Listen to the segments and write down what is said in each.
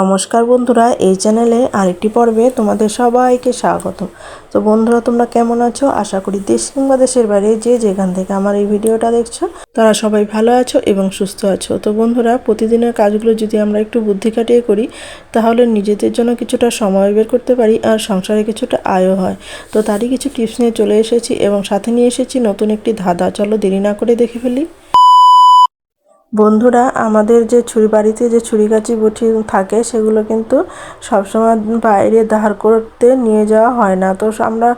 নমস্কার বন্ধুরা, এই চ্যানেলে আরেকটি পর্বে তোমাদের সবাইকে স্বাগত তো বন্ধুরা, তোমরা কেমন আছো? আশা করি দেশ কিংবা দেশের বাইরে যে যেখান থেকে আমার এই ভিডিওটা দেখছ, তারা সবাই ভালো আছো এবং সুস্থ আছো। তো বন্ধুরা, প্রতিদিনের কাজগুলো যদি আমরা একটু বুদ্ধি খাটিয়ে করি, তাহলে নিজেদের জন্য কিছুটা সময় বের করতে পারি আর সংসারে কিছুটা আয়ও হয়। তো তারই কিছু টিপস নিয়ে চলে এসেছি এবং সাথে নিয়ে এসেছি নতুন একটি ধাঁধা। চলো দেরি না করে দেখে ফেলি। বন্ধুরা, আমাদের যে ছুরি বাড়িতে যে ছুরি কাচি বটি থাকে, সেগুলো কিন্তু সবসময় বাইরে ধার করতে নিয়ে যাওয়া হয় না। তো আমরা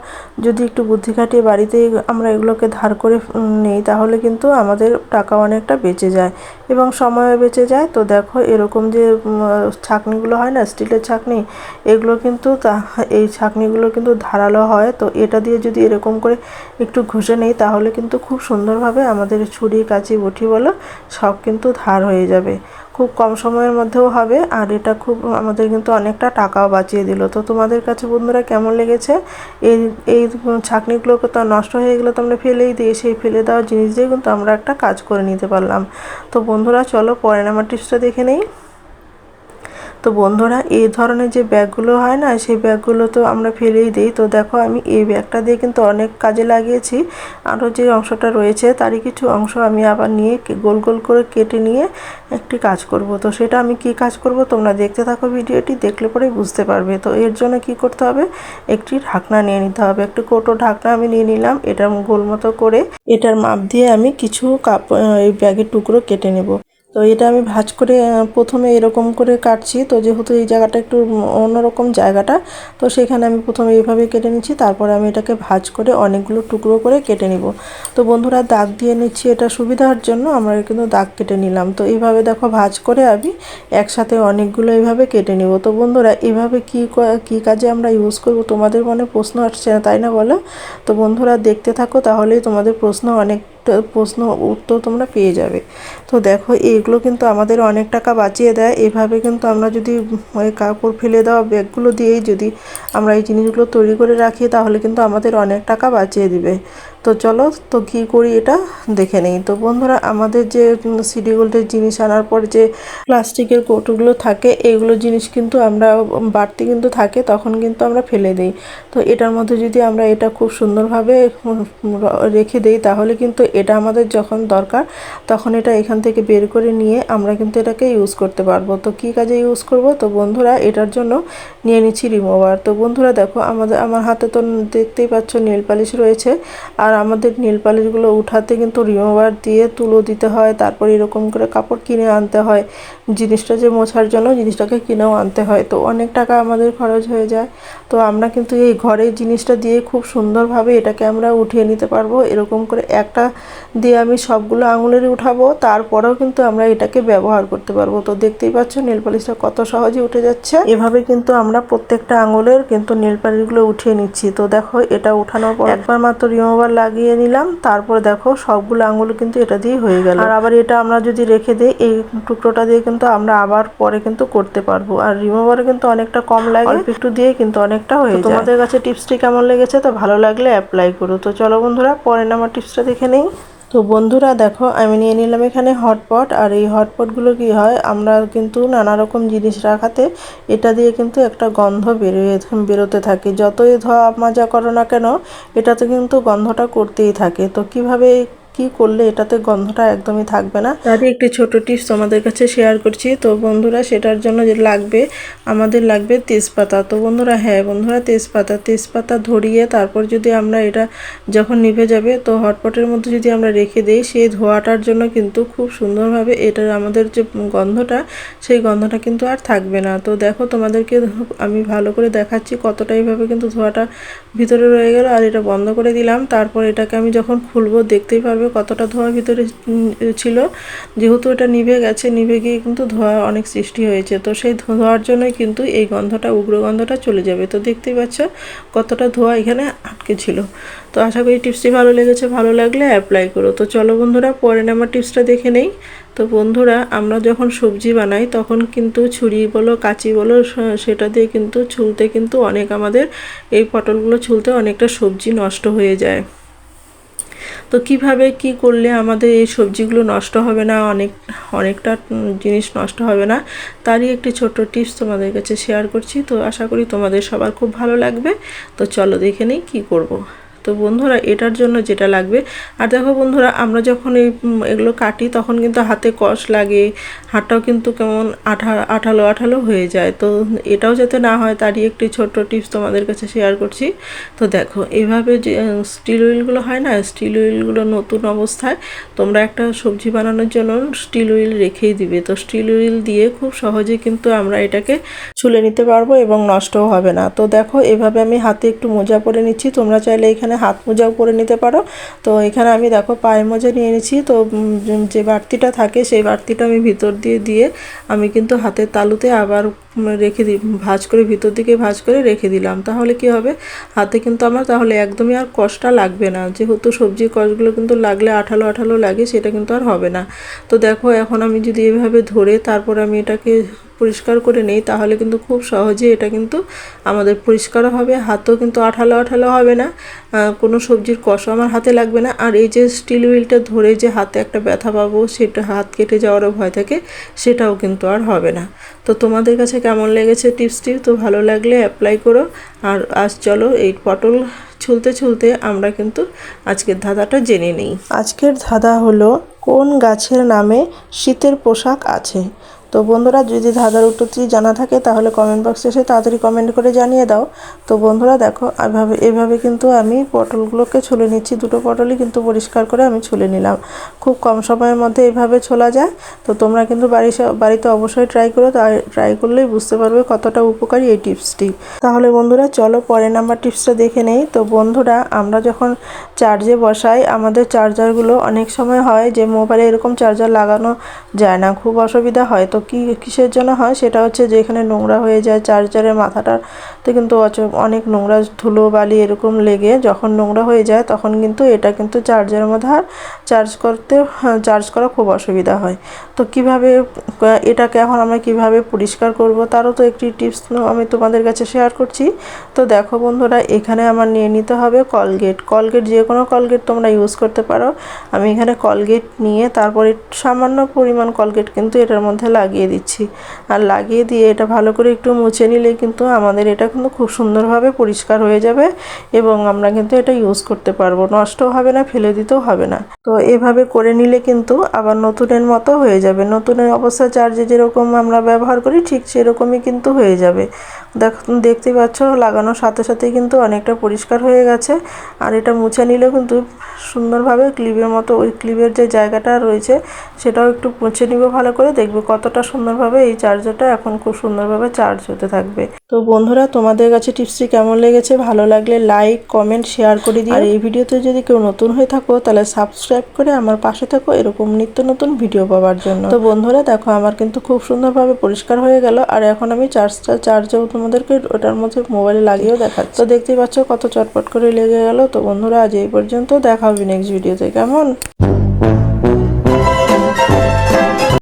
যদি একটু বুদ্ধি খাটিয়ে বাড়িতে আমরা এগুলোকে ধার করে নিই, তাহলে কিন্তু আমাদের টাকা অনেকটা বেঁচে যায় এবং সময়ও বেঁচে যায়। তো দেখো, এরকম যে ছাকনিগুলো হয় না, স্টিলের ছাকনি, এগুলো কিন্তু তা, এই ছাকনিগুলো কিন্তু ধারালো হয়। তো এটা দিয়ে যদি এরকম করে একটু ঘষে নেই, তাহলে কিন্তু খুব সুন্দরভাবে আমাদের ছুরি কাচি বটি বলো, সব কিন্তু ধার হয়ে যাবে। খুব কম সময়ের মধ্যেও হবে, আর এটা খুব আমাদের কিন্তু অনেকটা টাকাও বাঁচিয়ে দিল। তো তোমাদের কাছে বন্ধুরা কেমন লেগেছে? এই এই ছাকনিগুলোকে তো নষ্ট হয়ে গেলে তো আমরা ফেলেই দিই, সেই ফেলে দেওয়া জিনিস দিয়ে কিন্তু আমরা একটা কাজ করে নিতে পারলাম। তো বন্ধুরা চলো পরে আমার টিপসটা দেখে নেই। তো বন্ধুরা, এই ধরনের যে ব্যাগগুলো হয় না, সেই ব্যাগগুলো তো আমরা ফেলেই দিই। তো দেখো, আমি এই ব্যাগটা দিয়ে কিন্তু অনেক কাজে লাগিয়েছি। আরও যে অংশটা রয়েছে, তারই কিছু অংশ আমি আবার নিয়ে গোল গোল করে কেটে নিয়ে একটি কাজ করব। তো সেটা আমি কি কাজ করব, তোমরা দেখতে থাকো ভিডিওটি, দেখলে পরেই বুঝতে পারবে। তো এর জন্য কি করতে হবে, একটি ঢাকনা নিয়ে নিতে হবে। একটি কোটো ঢাকনা আমি নিয়ে নিলাম, এটার গোল মতো করে এটার মাপ দিয়ে আমি কিছু কাপ এই ব্যাগের টুকরো কেটে নেব। তো এটা আমি ভাজ করে প্রথমে এরকম করে কাটছি। তো যেহেতু এই জায়গাটা একটু অন্যরকম জায়গাটা, তো সেখানে আমি প্রথমে এইভাবে কেটে নিচ্ছি। তারপরে আমি এটাকে ভাজ করে অনেকগুলো টুকরো করে কেটে নিব। তো বন্ধুরা, দাগ দিয়ে নিচ্ছি এটা সুবিধার জন্য। আমরা কিন্তু দাগ কেটে নিলাম। তো এইভাবে দেখো ভাজ করে আমি একসাথে অনেকগুলো এইভাবে কেটে নিব। তো বন্ধুরা, এইভাবে কি কি কাজে আমরা ইউজ করব তোমাদের মনে প্রশ্ন আসছে না, তাই না বলো? তো বন্ধুরা, দেখতে থাকো, তাহলেই তোমাদের প্রশ্ন অনেক প্রশ্ন উত্তর তোমরা পেয়ে যাবে। তো দেখো, এগুলো কিন্তু আমাদের অনেক টাকা বাঁচিয়ে দেয়। এভাবে কিন্তু আমরা যদি, ওই কাপড় ফেলে দেওয়া ব্যাগগুলো দিয়েই যদি আমরা এই জিনিসগুলো তৈরি করে রাখি, তাহলে কিন্তু আমাদের অনেক টাকা বাঁচিয়ে দিবে। তো চলো, তো কী করি এটা দেখে নেই। তো বন্ধুরা, আমাদের যে সিডি গোল্ডের জিনিস আনার পর যে প্লাস্টিকের কৌটোগুলো থাকে, এগুলো জিনিস কিন্তু আমরা বাড়তি কিন্তু থাকে, তখন কিন্তু আমরা ফেলে দিই। তো এটার মধ্যে যদি আমরা এটা খুব সুন্দরভাবে রেখে দিই, তাহলে কিন্তু এটা আমাদের যখন দরকার, তখন এটা এখান থেকে বের করে নিয়ে আমরা কিন্তু এটাকে ইউজ করতে পারব। তো কি কাজে ইউজ করব? তো বন্ধুরা, এটার জন্য নিয়ে নিচ্ছি রিমুভার তো বন্ধুরা, দেখো, আমাদের, আমার হাতে তো দেখতেই পাচ্ছ নীল পালিশ রয়েছে। আর আমাদের নীল পালিশগুলো উঠাতে কিন্তু রিমুভার দিয়ে তুলো দিতে হয়, তারপর এরকম করে কাপড় কিনে আনতে হয়। জিনিসটা যে মোছার জন্য জিনিসটাকে কিনেও আনতে হয়। তো অনেক টাকা আমাদের খরচ হয়ে যায়। তো আমরা কিন্তু এই ঘরের জিনিসটা দিয়ে খুব সুন্দরভাবে এটাকে আমরা উঠিয়ে নিতে পারব। এরকম করে একটা দিয়ে আমি সবগুলো আঙুলেরই উঠাবো, তারপরেও কিন্তু আমরা এটাকে ব্যবহার করতে পারব। তো দেখতেই পাচ্ছ নীল পালিশটা কত সহজে উঠে যাচ্ছে। এভাবে কিন্তু আমরা প্রত্যেকটা আঙুলের কিন্তু নীল পালিশগুলো উঠিয়ে নিচ্ছি। তো দেখো এটা উঠানোর পর একবার মাত্র রিমোভার লাগিয়ে নিলাম, তারপর দেখো সবগুলো আঙুল কিন্তু এটা দিয়ে হয়ে গেল। আর আবার এটা আমরা যদি রেখে দিই, এই টুকরোটা দিয়ে কিন্তু আমরা আবার পরে কিন্তু করতে পারব। আর রিমোভারে কিন্তু অনেকটা কম লাগে একটু দিয়ে কিন্তু অনেকটা হয়ে যায়। তোমাদের কাছে টিপসটি কেমন লেগেছে? তো ভালো লাগলে অ্যাপ্লাই করো। তো চলো বন্ধুরা পরে আমার টিপসটা দেখে নেই। তো বন্ধুরা দেখো আমি নিয়ে নিলাম এখানে হটপট আর এই হটপটগুলো কি হয় আমরা কিন্তু নানা রকম জিনিস রাখাতে এটা দিয়ে কিন্তু একটা গন্ধ বেরোয় বেরোতে থাকে। যতই ধোয়া মাজা করো না কেন এটাতে কিন্তু গন্ধটা করতেই থাকে। তো কীভাবে কি করলে এটাতে গন্ধটা একদমই থাকবে না। তারই একটি ছোট টিপস তোমাদের কাছে শেয়ার করছি। তো বন্ধুরা, সেটার জন্য যে লাগবে, আমাদের লাগবে তেজপাতা। তো বন্ধুরা হ্যাঁ বন্ধুরা, তেজপাতা। তেজপাতা ধরিয়ে তারপর যদি আমরা এটা যখন নিভে যাবে, তো হটপটের মধ্যে যদি আমরা রেখে দিই, সেই ধোয়াটার জন্য কিন্তু খুব সুন্দরভাবে এটার আমাদের যে গন্ধটা, সেই গন্ধটা কিন্তু আর থাকবে না। তো দেখো, তোমাদেরকে আমি ভালো করে দেখাচ্ছি কতটা এইভাবে কিন্তু ধোয়াটা ভিতরে রয়ে গেল। আর এটা বন্ধ করে দিলাম। তারপর এটাকে আমি যখন খুলবো, দেখতেই পারবে হবে কতটা ধোঁয়া ভিতরে ছিল। যেহেতু এটা নিভে গেছে, নিভে গিয়ে কিন্তু ধোঁয়া অনেক সৃষ্টি হয়েছে। তো সেই ধোঁয়ার জন্যই কিন্তু এই গন্ধটা, উগ্র গন্ধটা চলে যাবে। তো দেখতেই পাচ্ছ কতটা ধোঁয়া এখানে আটকে ছিল। তো আশা করি টিপসটি ভালো লেগেছে। ভালো লাগলে অ্যাপ্লাই করো। তো চলো বন্ধুরা পরে আমার টিপসটা দেখে নেই। তো বন্ধুরা, আমরা যখন সবজি বানাই, তখন কিন্তু ছুরি বলো, কাঁচি বলো সেটা দিয়ে কিন্তু ছুলতে কিন্তু অনেক আমাদের এই পটলগুলো ছুলতে অনেকটা সবজি নষ্ট হয়ে যায়। তো কীভাবে কি করলে আমাদের এই সবজিগুলো নষ্ট হবে না, অনেক, অনেকটা জিনিস নষ্ট হবে না, তারই একটি ছোট্ট টিপস তোমাদের কাছে শেয়ার করছি। তো আশা করি তোমাদের সবার খুব ভালো লাগবে। তো চলো দেখে নেই কী করব। তো বন্ধুরা, এটার জন্য যেটা লাগবে। আর দেখো বন্ধুরা, আমরা যখন এই এগুলো কাটি, তখন কিন্তু হাতে কষ লাগে। হাতটাও কিন্তু কেমন আঠা, আঠালো আঠালো হয়ে যায়। তো এটাও যাতে না হয়, তারই একটি ছোট্ট টিপস তোমাদের কাছে শেয়ার করছি। তো দেখো, এভাবে যে স্টিল উইলগুলো হয় না স্টিল উইলগুলো নতুন অবস্থায়, তোমরা একটা সবজি বানানোর জন্য স্টিল উইল রেখেই দিবে। তো স্টিল উইল দিয়ে খুব সহজে কিন্তু আমরা এটাকে ছুলে নিতে পারব এবং নষ্টও হবে না। তো দেখো, এভাবে আমি হাতে একটু মোজা পরে নিচ্ছি। তোমরা চাইলে এখানে হাত মোজাও পরে নিতে পারো। তো এখানে আমি দেখো পায়ে মোজা নিয়ে নিচ্ছি তো যে বাড়তিটা থাকে সেই বাড়তিটা আমি ভিতর দিয়ে দিয়ে আমি কিন্তু হাতের তালুতে আবার রেখে দিই ভাঁজ করে ভিতর দিকে ভাঁজ করে রেখে দিলাম। তাহলে কি হবে? হাতে কিন্তু আমার তাহলে একদমই আর কষ্টটা লাগবে না। যেহেতু সবজির কষগুলো কিন্তু লাগলে আঠালো আঠালো লাগে, সেটা কিন্তু আর হবে না। তো দেখো এখন আমি যদি এভাবে ধরে তারপর আমি এটাকে পরিষ্কার করে নেই, তাহলে কিন্তু খুব সহজে এটা কিন্তু আমাদের পরিষ্কারও হবে। হাতও কিন্তু আঠালো আঠালো হবে না। কোনো সবজির কষও আমার হাতে লাগবে না। আর এই যে স্টিল হুইলটা ধরে যে হাতে একটা ব্যথা পাবো, সেটা হাত কেটে যাওয়ারও ভয় থাকে, সেটাও কিন্তু আর হবে না। তো তোমাদের কাছে কেমন লেগেছে টিপসটি? তো ভালো লাগলে অ্যাপ্লাই করো। আর আজ চলো, এই পটল ছুলতে ছুলতে আমরা কিন্তু আজকের ধাঁধাটা জেনে নিই। আজকের ধাঁধা হলো, কোন গাছের নামে শীতের পোশাক আছে? তো বন্ধুরা, যদি ধাঁধার উত্তরটি জানা থাকে, তাহলে কমেন্ট বক্সে এসে তাড়াতাড়ি কমেন্ট করে জানিয়ে দাও। তো বন্ধুরা, দেখো, এভাবে এভাবে কিন্তু আমি পটলগুলোকে ছুলে নিচ্ছি। দুটো পটলই কিন্তু পরিষ্কার করে আমি ছুলে নিলাম। খুব কম সময়ের মধ্যে এইভাবে ছোলা যায়। তো তোমরা কিন্তু বাড়ি বাড়িতে অবশ্যই ট্রাই করো। ট্রাই করলেই বুঝতে পারবে কতটা উপকারী এই টিপসটি তাহলে বন্ধুরা, চলো পরের নাম্বার টিপসটা দেখে নেই। তো বন্ধুরা, আমরা যখন চার্জে বসাই, আমাদের চার্জারগুলো অনেক সময় হয় যে মোবাইলে এরকম চার্জার লাগানো যায় না। খুব অসুবিধা হয়। তো কি, কিসের জন্য হয়? সেটা হচ্ছে যে এখানে নোংরা হয়ে যায় চার্জারের মাথাটাতে কিন্তু অনেক নোংরা ধুলো, বালি এরকম লেগে যখন নোংরা হয়ে যায় তখন কিন্তু এটা কিন্তু চার্জারের মধ্যে আর চার্জ করতে চার্জ করা খুব অসুবিধা হয়। তো কীভাবে, এটাকে এখন আমরা কীভাবে পরিষ্কার করব তারও তো একটি টিপস আমি তোমাদের কাছে শেয়ার করছি। তো দেখো বন্ধুরা, এখানে আমার নিয়ে নিতে হবে কলগেট। কলগেট যে কোনো কলগেট তোমরা ইউজ করতে পারো। আমি এখানে কলগেট নিয়ে তারপরে সামান্য পরিমাণ কলগেট কিন্তু এটার মধ্যে লাগিয়ে দিচ্ছি। আর লাগিয়ে দিয়ে এটা ভালো করে একটু মুছে নিলে কিন্তু আমাদের এটা কিন্তু খুব সুন্দরভাবে পরিষ্কার হয়ে যাবে এবং আমরা কিন্তু এটা ইউজ করতে পারব। নষ্টও হবে না, ফেলে দিতেও হবে না। তো এভাবে করে নিলে কিন্তু আবার নতুনের মতো হয়ে যাবে। নতুনের অবস্থা চার্জে যেরকম আমরা ব্যবহার করি ঠিক সেরকমই কিন্তু হয়ে যাবে। দেখ, দেখতে পাচ্ছ লাগানোর সাথে সাথে কিন্তু অনেকটা পরিষ্কার হয়ে গেছে। আর এটা মুছে নিলেও কিন্তু সুন্দরভাবে ক্লিপের মতো ওই ক্লিপের যে জায়গাটা রয়েছে সেটাও একটু মুছে নিব ভালো করে। দেখবে কতটা সুন্দরভাবে এই চার্জারটা এখন খুব সুন্দরভাবে চার্জ হতে থাকবে। তো বন্ধুরা, তোমাদের কাছে টিপসটি কেমন লেগেছে? ভালো লাগলে লাইক কমেন্ট শেয়ার করে দিও। আর এই ভিডিওতে যদি কেউ নতুন হয়ে থাকো, তাহলে সাবস্ক্রাইব করে আমার পাশে থাকো এরকম নিত্য নতুন ভিডিও পাওয়ার জন্য। তো বন্ধুরা, দেখো আমার কিন্তু খুব সুন্দরভাবে পরিষ্কার হয়ে গেল। আর এখন আমি চার্জটা চার্জও তোমাদেরকে ওটার মধ্যে মোবাইলে লাগিয়েও দেখাচ্ছি। তো দেখতেই পাচ্ছ কত চটপট করে লেগে গেল। তো বন্ধুরা, আজ এই পর্যন্ত দেখা হবে নেক্সট ভিডিওতে কেমন?